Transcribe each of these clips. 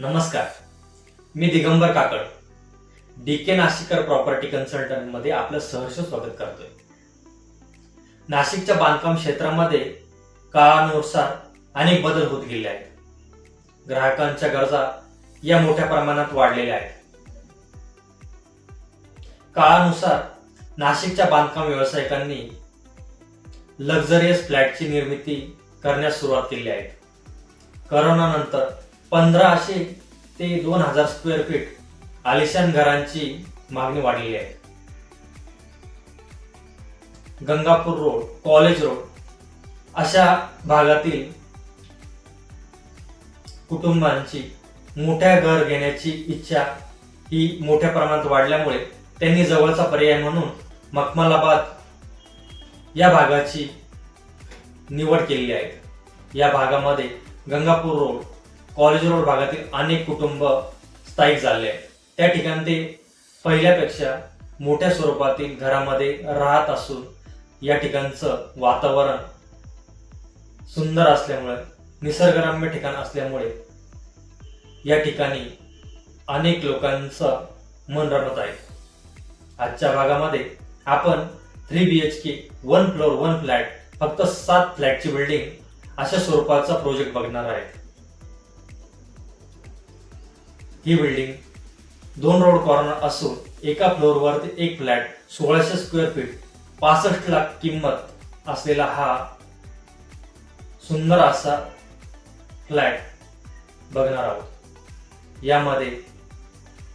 नमस्कार. मी दिगंबर काकड. डी के नाशिककर प्रॉपर्टी कन्सल्टंटमध्ये आपलं सहर्ष स्वागत करतोय. नाशिकच्या बांधकाम क्षेत्रामध्ये काळानुसार अनेक बदल होत गेले आहेत. ग्राहकांच्या गरजा या मोठ्या प्रमाणात वाढलेल्या आहेत. काळानुसार नाशिकच्या बांधकाम व्यावसायिकांनी लक्झरियस फ्लॅटची निर्मिती करण्यास सुरुवात केली आहे. करोनानंतर पंधराशे ते दोन हजार स्क्वेअर फीट आलिशान घरांची मागणी वाढली आहे. गंगापूर रोड कॉलेज रोड अशा भागातील कुटुंबांची मोठ्या घर घेण्याची इच्छा ही मोठ्या प्रमाणात वाढल्यामुळे त्यांनी जवळचा पर्याय म्हणून मखमलाबाद या भागाची निवड केलेली आहे. या भागामध्ये गंगापूर रोड कॉलेज रोड भागातील अनेक कुटुंब स्थायिक झाले आहेत. त्या ठिकाणी ते पहिल्यापेक्षा मोठ्या स्वरूपातील घरामध्ये राहत असून या ठिकाणचं वातावरण सुंदर असल्यामुळे निसर्गरम्य ठिकाण असल्यामुळे या ठिकाणी अनेक लोकांचं मन रमत आहे. आजच्या भागामध्ये आपण three B H K one floor one flat फक्त सात फ्लॅटची बिल्डिंग अशा स्वरूपाचा प्रोजेक्ट बघणार आहे. ही बिल्डिंग दोन रोड कॉर्नर असून एका फ्लोअरवरती एक फ्लॅट सोळाशे स्क्वेअर फीट पासष्ट लाख किंमत असलेला हा सुंदर असा फ्लॅट बघणार आहोत. यामध्ये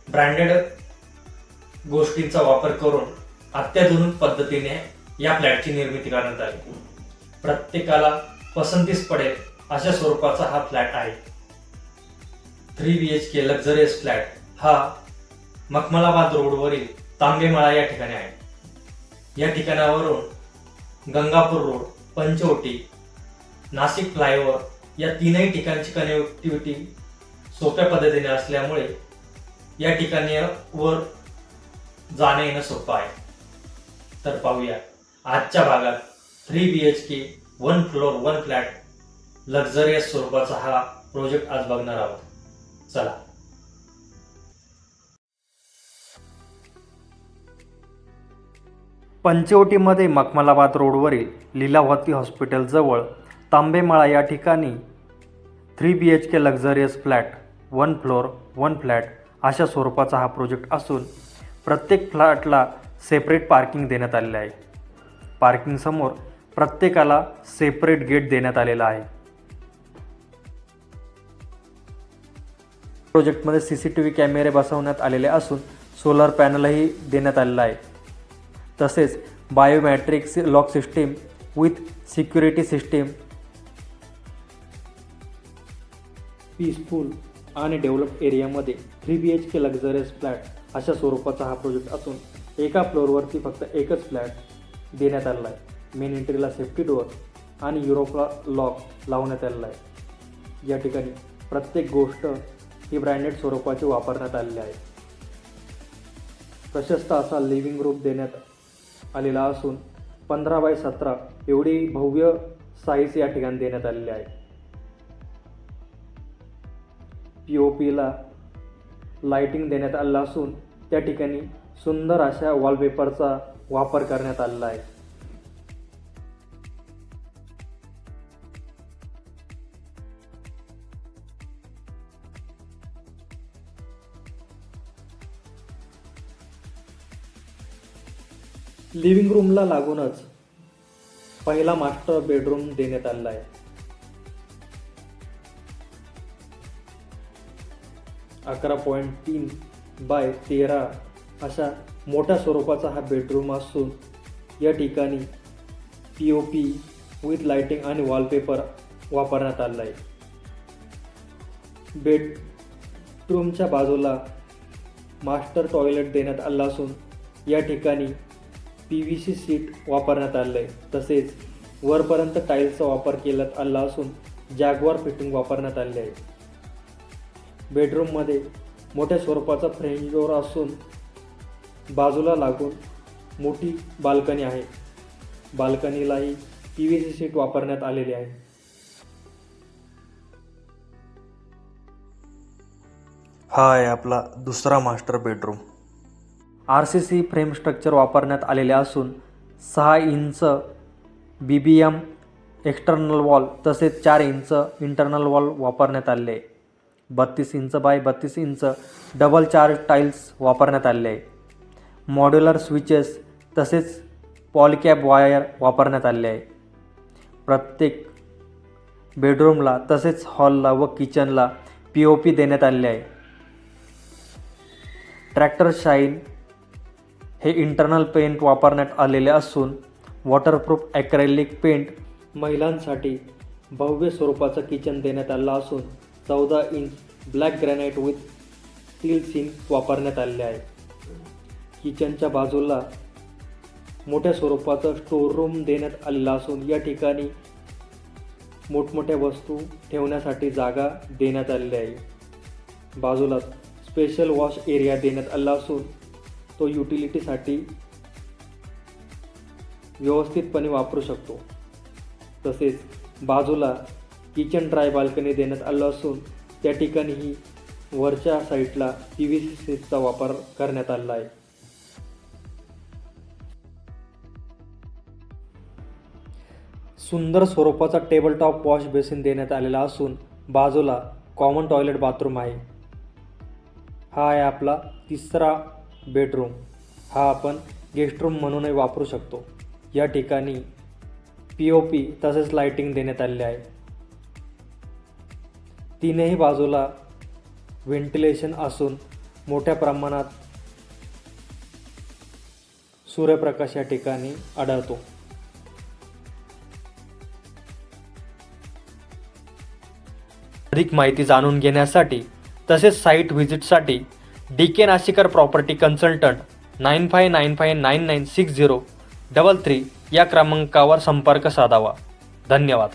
ब्रँडेड गोष्टींचा वापर करून अत्याधुनिक पद्धतीने या फ्लॅटची निर्मिती करण्यात आली. प्रत्येकाला पसंतीस पडेल अशा स्वरूपाचा हा फ्लॅट आहे. Three B H K luxurious flat हा मखमलाबाद रोडवरील तांबेमाळा या ठिकाणी आहे. या ठिकाणावरून गंगापूर रोड पंचवटी नाशिक फ्लायओव्हर या तीनही ठिकाणची कनेक्टिव्हिटी सोप्या पद्धतीने असल्यामुळे या ठिकाणी वर जाणं येणं सोपं आहे. तर पाहूया आजच्या भागात three B H K one floor one flat luxurious स्वरूपाचा हा प्रोजेक्ट आज बघणार आहोत. चला. पंचवटीमध्ये मखमलाबाद रोडवरील लीलावती हॉस्पिटलजवळ तांबेमाळा या ठिकाणी three B H K luxurious flat one floor one flat अशा स्वरूपाचा हा प्रोजेक्ट असून प्रत्येक फ्लॅटला सेपरेट पार्किंग देण्यात आलेलं आहे. पार्किंगसमोर प्रत्येकाला सेपरेट गेट देण्यात आलेला आहे. प्रोजेक्टमध्ये सी सी टी व्ही कॅमेरे बसवण्यात आलेले असून सोलर पॅनलही देण्यात आलेला आहे. तसेच biometric lock system with security system peaceful आणि डेव्हलप एरियामध्ये three B H K luxurious flat अशा स्वरूपाचा हा प्रोजेक्ट असून एका फ्लोअरवरती फक्त एकच फ्लॅट देण्यात आलेला आहे. मेन एंट्रीला सेफ्टी डोअर आणि युरोपला लॉक लावण्यात आलेला आहे. या ठिकाणी प्रत्येक गोष्ट ही ब्रँडेड स्वरूपाची वापरण्यात आलेली आहे. प्रशस्त असा लिव्हिंग रूम देण्यात आलेला असून पंधरा बाय सतरा एवढी भव्य साईज या ठिकाणी देण्यात आलेली आहे. पी ओ पीला लाईटिंग देण्यात आलेला असून त्या ठिकाणी सुंदर अशा वॉलपेपरचा वापर करण्यात आलेला आहे. लिव्हिंग रूमला लागूनच पहिला मास्टर बेडरूम देण्यात आलेला आहे. अकरा पॉईंट तीन बाय तेरा अशा मोठ्या स्वरूपाचा हा बेडरूम असून या ठिकाणी P O P with lighting आणि वॉलपेपर वापरण्यात आलेला आहे. बेडरूमच्या बाजूला मास्टर टॉयलेट देण्यात आला असून या ठिकाणी पी व्ही सी सीट वापरण्यात आलं आहे तसेच वरपर्यंत टाईल्सचा वापर केल्यात आला असून जॅगवार फिटिंग वापरण्यात आले आहे. बेडरूममध्ये मोठ्या स्वरूपाचा फ्रेंच डोअर असून बाजूला लागून मोठी बाल्कनी आहे. बाल्कनीलाही पी व्ही सी सीट वापरण्यात आलेली आहे. हा आहे आपला दुसरा master bedroom R C C frame structure वापरण्यात आलेले असून सहा inch B B M external wall तसेच चार इंच इंटरनल वॉल वापरण्यात आले आहे. बत्तीस इंच बाय बत्तीस इंच डबल चार टाईल्स वापरण्यात आले आहे. मॉड्युलर स्विचेस तसेच पॉलिकॅब वायर वापरण्यात आले आहे. प्रत्येक बेडरूमला तसेच हॉलला व किचनला पी ओ पी देण्यात आले आहे. ट्रॅक्टर शाईन हे इंटरनल पेंट वापरण्यात आलेले असून वॉटरप्रूफ ॲक्रेलिक पेंट महिलांसाठी भव्य स्वरूपाचं किचन देण्यात आलं असून चौदा inch black granite with steel sink वापरण्यात आले आहे. किचनच्या बाजूला मोठ्या स्वरूपाचं स्टोर रूम देण्यात आलेलं असून या ठिकाणी मोठमोठ्या वस्तू ठेवण्यासाठी जागा देण्यात आलेली आहे. बाजूला स्पेशल वॉश एरिया देण्यात आला असून तो युटिलिटीसाठी व्यवस्थितपणे वापरू शकतो. तसेच बाजूला किचन ड्राय बाल्कनी देण्यात आलं असून त्या ठिकाणीही वरच्या साईडला पी व्ही सी सीटचा वापर करण्यात आला आहे. सुंदर स्वरूपाचा टेबल टॉप वॉश बेसिन देण्यात आलेला असून बाजूला कॉमन टॉयलेट बाथरूम आहे. हा आहे आपला तिसरा बेडरूम हा आपण गेस्ट रूम म्हणूनही वापरू शकतो. या ठिकाणी पी ओ पी तसेच लाइटिंग देण्यात आलेले आहे. तीनही बाजूला व्हेंटिलेशन असून मोठ्या प्रमाणात सूर्यप्रकाश या ठिकाणी आढळतो. अधिक माहिती जाणून घेण्यासाठी तसेच site व्हिजिटसाठी D K Nashikkar property consultant nine five nine five nine nine six zero double three या क्रमांकावर संपर्क साधावा. धन्यवाद.